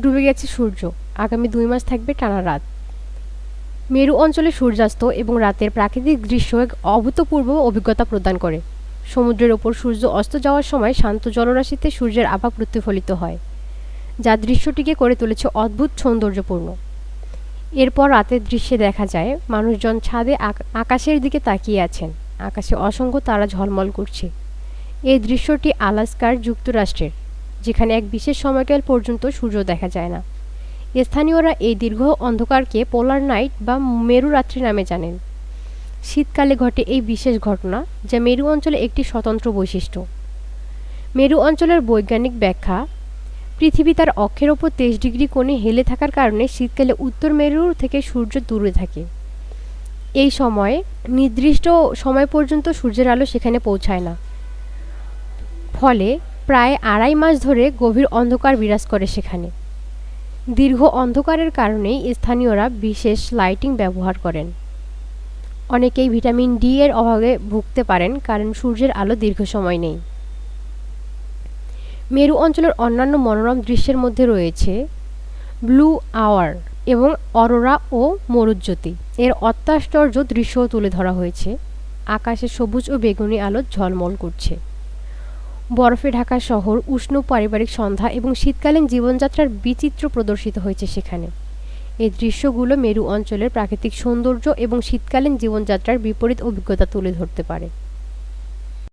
ডুবে গেছে সূর্য। আগামী দুই মাস থাকবে টানা রাত। মেরু অঞ্চলে সূর্যাস্ত এবং রাতের প্রাকৃতিক দৃশ্য এক অভূতপূর্ব অভিজ্ঞতা প্রদান করে। সমুদ্রের ওপর সূর্য অস্ত যাওয়ার সময় শান্ত জলরাশিতে সূর্যের আভা প্রতিফলিত হয়, যা দৃশ্যটিকে করে তুলেছে অদ্ভুত সৌন্দর্যপূর্ণ। এরপর রাতের দৃশ্যে দেখা যায়, মানুষজন ছাদে আক- আকাশের দিকে তাকিয়ে আছেন। আকাশে অসংখ্য তারা ঝলমল করছে। এই দৃশ্যটি আলাস্কার যুক্তরাষ্ট্রের। যেখানে এক বিশেষ সময়কাল পর্যন্ত সূর্য দেখা যায় না। স্থানীয়রা এই দীর্ঘ অন্ধকারকে পোলার নাইট বা মেরু রাত্রি নামে জানেন। শীতকালে ঘটে এই বিশেষ ঘটনা যা মেরু অঞ্চলে একটি স্বতন্ত্র বৈশিষ্ট্য। মেরু অঞ্চলের বৈজ্ঞানিক ব্যাখ্যা, পৃথিবী তার অক্ষের ওপর তেইশ ডিগ্রি কোণে হেলে থাকার কারণে শীতকালে উত্তর মেরু থেকে সূর্য দূরে থাকে। এই সময়ে নির্দিষ্ট সময় পর্যন্ত সূর্যের আলো সেখানে পৌঁছায় না। ফলে প্রায় আড়াই মাস ধরে গভীর অন্ধকার বিরাজ করে সেখানে। দীর্ঘ অন্ধকারের কারণেই স্থানীয়রা বিশেষ লাইটিং ব্যবহার করেন। অনেকেই ভিটামিন ডি এর অভাবে ভুগতে পারেন, কারণ সূর্যের আলো দীর্ঘ সময় নেই। মেরু অঞ্চলের অন্যান্য মনোরম দৃশ্যের মধ্যে রয়েছে ব্লু আওয়ার এবং অরোরা ও মরুজ্যোতি। এর অত্যাশ্চর্য দৃশ্যও তুলে ধরা হয়েছে। আকাশে সবুজ ও বেগুনি আলো ঝলমল করছে। বরফে ঢাকা শহর, উষ্ণ পারিবারিক সন্ধ্যা এবং শীতকালীন জীবনযাত্রার বিচিত্র প্রদর্শিত হয়েছে সেখানে। এই দৃশ্যগুলো মেরু অঞ্চলের প্রাকৃতিক সৌন্দর্য এবং শীতকালীন জীবনযাত্রার বিপরীত অভিজ্ঞতা তুলে ধরতে পারে।